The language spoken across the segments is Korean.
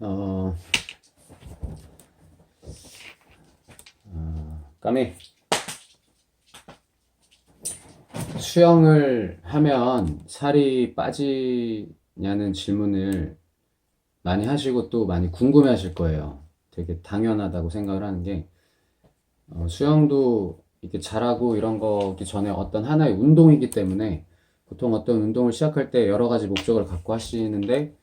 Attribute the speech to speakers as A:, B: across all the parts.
A: 어, 어, 까미 수영을 하면 살이 빠지냐는 질문을 많이 하시고 또 많이 궁금해 하실 거예요. 되게 당연하다고 생각을 하는 게 어, 수영도 이렇게 잘하고 이런 거기 전에 어떤 하나의 운동이기 때문에 보통 어떤 운동을 시작할 때 여러 가지 목적을 갖고 하시는데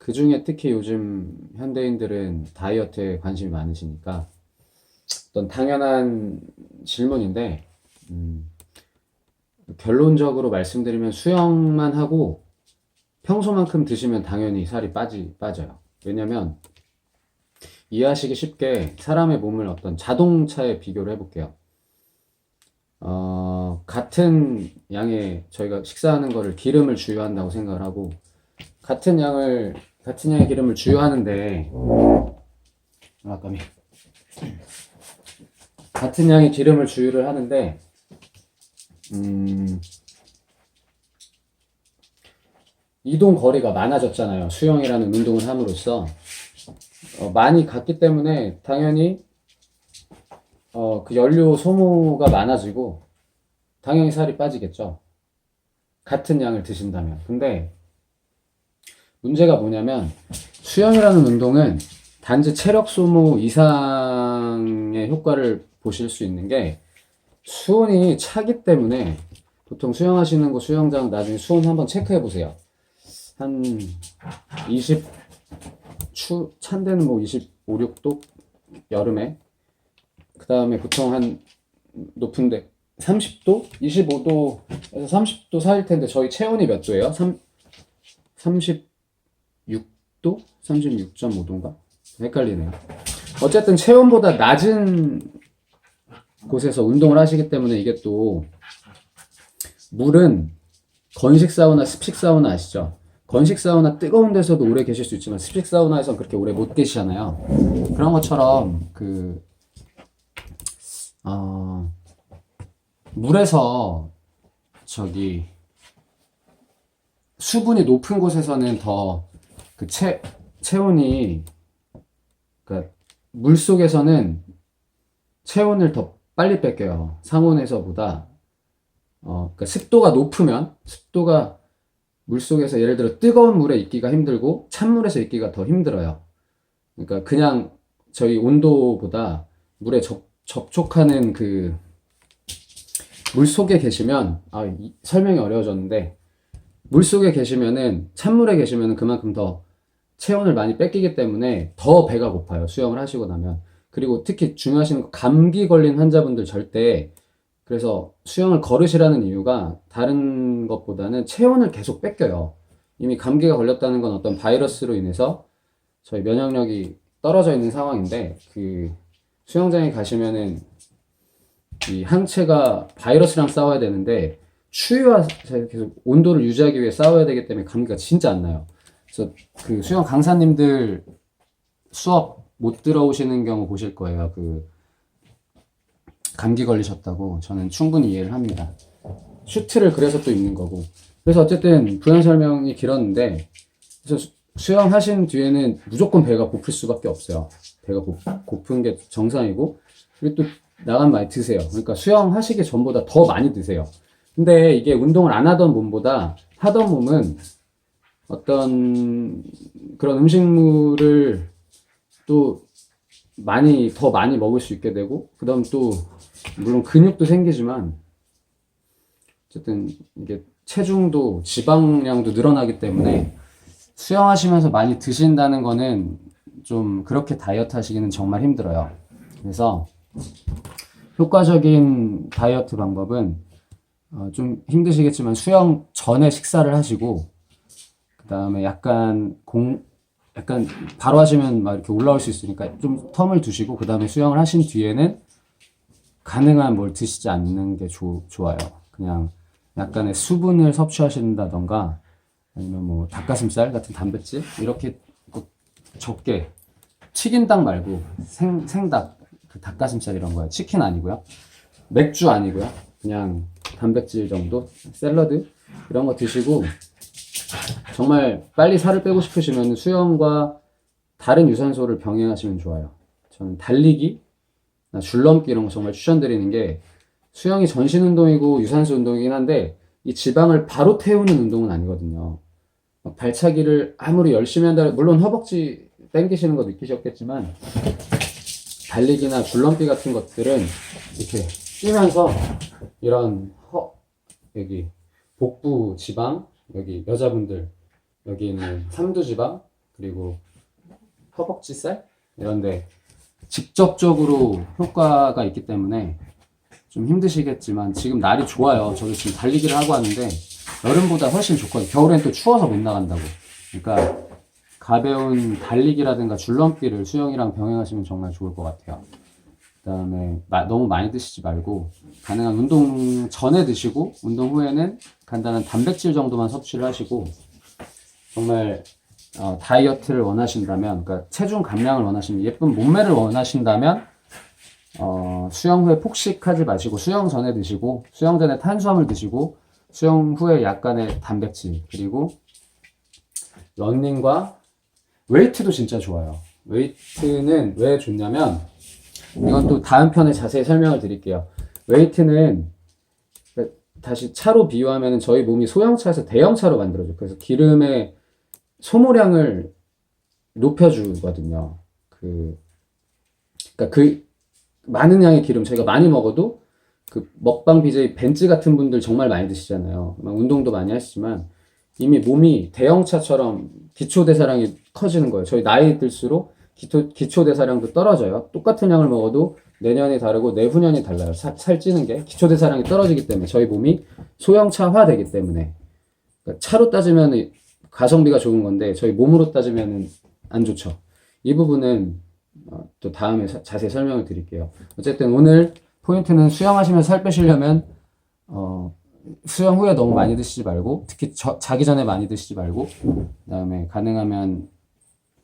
A: 그 중에 특히 요즘 현대인들은 다이어트에 관심이 많으시니까 어떤 당연한 질문인데 음, 결론적으로 말씀드리면 수영만 하고 평소만큼 드시면 당연히 살이 빠지, 빠져요. 왜냐면 이해하시기 쉽게 사람의 몸을 어떤 자동차에 비교를 해볼게요. 어, 같은 양의 저희가 식사하는 거를 기름을 주유한다고 생각을 하고 같은 양을 양의 기름을 주유하는데 아, 깜이 같은 양의 기름을 주유를 하는데 음, 이동 거리가 많아졌잖아요. 수영이라는 운동을 함으로써 어, 많이 갔기 때문에 당연히 어, 그 연료 소모가 많아지고 당연히 살이 빠지겠죠. 같은 양을 드신다면. 근데 문제가 뭐냐면 수영이라는 운동은 단지 체력 소모 이상의 효과를 보실 수 있는 게 수온이 차기 때문에 보통 수영하시는 곳 수영장 나중에 수온 한번 체크해 보세요. 한 20, 추, 찬 데는 뭐 25, 6도? 여름에. 그 다음에 보통 한 높은데 30도? 25도에서 30도 사이일 텐데 저희 체온이 몇 도예요? 3, 36도? 36.5도인가? 헷갈리네요. 어쨌든 체온보다 낮은 곳에서 운동을 하시기 때문에 이게 또 물은 건식 사우나, 습식 사우나 아시죠? 건식 사우나 뜨거운 데서도 오래 계실 수 있지만 습식 사우나에선 그렇게 오래 못 계시잖아요. 그런 것처럼 그 어, 물에서 저기 수분이 높은 곳에서는 더 그 체, 체온이 그러니까 물 속에서는 체온을 더 빨리 뺏겨요. 상온에서보다 어, 그러니까 습도가 높으면 습도가 물 속에서 예를 들어 뜨거운 물에 있기가 힘들고 찬물에서 있기가 더 힘들어요. 그러니까 그냥 저희 온도보다 물에 접, 접촉하는 그 물 속에 계시면 아 이- 설명이 어려워졌는데 물 속에 계시면은 찬물에 계시면은 그만큼 더 체온을 많이 뺏기기 때문에 더 배가 고파요. 수영을 하시고 나면. 그리고 특히 중요하신 건 감기 걸린 환자분들 절대 그래서 수영을 걸으시라는 이유가 다른 것보다는 체온을 계속 뺏겨요. 이미 감기가 걸렸다는 건 어떤 바이러스로 인해서 저희 면역력이 떨어져 있는 상황인데 그 수영장에 가시면은 이 항체가 바이러스랑 싸워야 되는데 추위와 계속 온도를 유지하기 위해 싸워야 되기 때문에 감기가 진짜 안 나요. 그래서 그 수영 강사님들 수업 못 들어오시는 경우 보실 거예요. 그 감기 걸리셨다고 저는 충분히 이해를 합니다. 슈트를 그래서 또 입는 거고. 그래서 어쨌든 부연 설명이 길었는데 그래서 수- 수영하신 뒤에는 무조건 배가 고플 수밖에 없어요. 배가 고, 고픈 게 정상이고 그리고 또 나간 많이 드세요. 그러니까 수영하시기 전보다 더 많이 드세요. 근데 이게 운동을 안 하던 몸보다 하던 몸은 어떤 그런 음식물을 또 많이 더 많이 먹을 수 있게 되고 그다음 또 물론 근육도 생기지만 어쨌든 이게 체중도 지방량도 늘어나기 때문에 수영하시면서 많이 드신다는 거는 좀 그렇게 다이어트 하시기는 정말 힘들어요. 그래서 효과적인 다이어트 방법은 어, 좀 힘드시겠지만 수영 전에 식사를 하시고 그 다음에 약간 공 약간 바로 하시면 막 이렇게 올라올 수 있으니까 좀 텀을 두시고 그 다음에 수영을 하신 뒤에는 가능한 뭘 드시지 않는 게 좋- 좋아요. 그냥 약간의 수분을 섭취하신다던가 아니면 뭐 닭가슴살 같은 단백질 이렇게 꼭 적게 튀긴 닭 말고 생, 생닭 그 닭가슴살 이런 거요. 치킨 아니고요. 맥주 아니고요. 그냥 단백질 정도 샐러드 이런 거 드시고 정말 빨리 살을 빼고 싶으시면 수영과 다른 유산소를 병행하시면 좋아요. 저는 달리기, 줄넘기 이런 거 정말 추천드리는 게 수영이 전신 운동이고 유산소 운동이긴 한데 이 지방을 바로 태우는 운동은 아니거든요. 막 발차기를 아무리 열심히 한다, 물론 허벅지 당기시는 거 느끼셨겠지만 달리기나 줄넘기 같은 것들은 이렇게 뛰면서 이런 허, 여기 복부 지방, 여기 여자분들, 여기는 삼두 지방, 그리고 허벅지살 이런데 직접적으로 효과가 있기 때문에 좀 힘드시겠지만 지금 날이 좋아요. 저도 지금 달리기를 하고 왔는데 여름보다 훨씬 좋거든요. 겨울엔 또 추워서 못 나간다고. 그러니까 가벼운 달리기라든가 줄넘기를 수영이랑 병행하시면 정말 좋을 것 같아요. 그다음에 마- 너무 많이 드시지 말고 가능한 운동 전에 드시고 운동 후에는 간단한 단백질 정도만 섭취를 하시고 정말 어, 다이어트를 원하신다면, 그러니까 체중 감량을 원하시면 예쁜 몸매를 원하신다면 어, 수영 후에 폭식하지 마시고 수영 전에 드시고 수영 전에 탄수화물 드시고 수영 후에 약간의 단백질 그리고 러닝과 웨이트도 진짜 좋아요. 웨이트는 왜 좋냐면 이건 또 다음 편에 자세히 설명을 드릴게요. 웨이트는 그러니까 다시 차로 비유하면 저희 몸이 소형차에서 대형차로 만들어져요. 그래서 기름의 소모량을 높여주거든요. 그, 그러니까 그 많은 양의 기름 저희가 많이 먹어도 그 먹방 BJ 벤츠 같은 분들 정말 많이 드시잖아요. 막 운동도 많이 하시지만 이미 몸이 대형차처럼 기초 대사량이 커지는 거예요. 저희 나이 들수록 기초, 기초 대사량도 떨어져요. 똑같은 양을 먹어도 내년이 다르고 내후년이 달라요. 살, 살찌는 게 기초 대사량이 떨어지기 때문에 저희 몸이 소형차화 되기 때문에 그러니까 차로 따지면 가성비가 좋은 건데 저희 몸으로 따지면 안 좋죠. 이 부분은 어, 또 다음에 사- 자세히 설명을 드릴게요. 어쨌든 오늘 포인트는 수영하시면서 살 빼시려면 어, 수영 후에 너무 많이 드시지 말고 특히 저- 자기 전에 많이 드시지 말고 그다음에 가능하면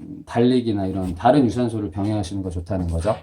A: 음, 달리기나 이런 다른 유산소를 병행하시는 거 좋다는 거죠.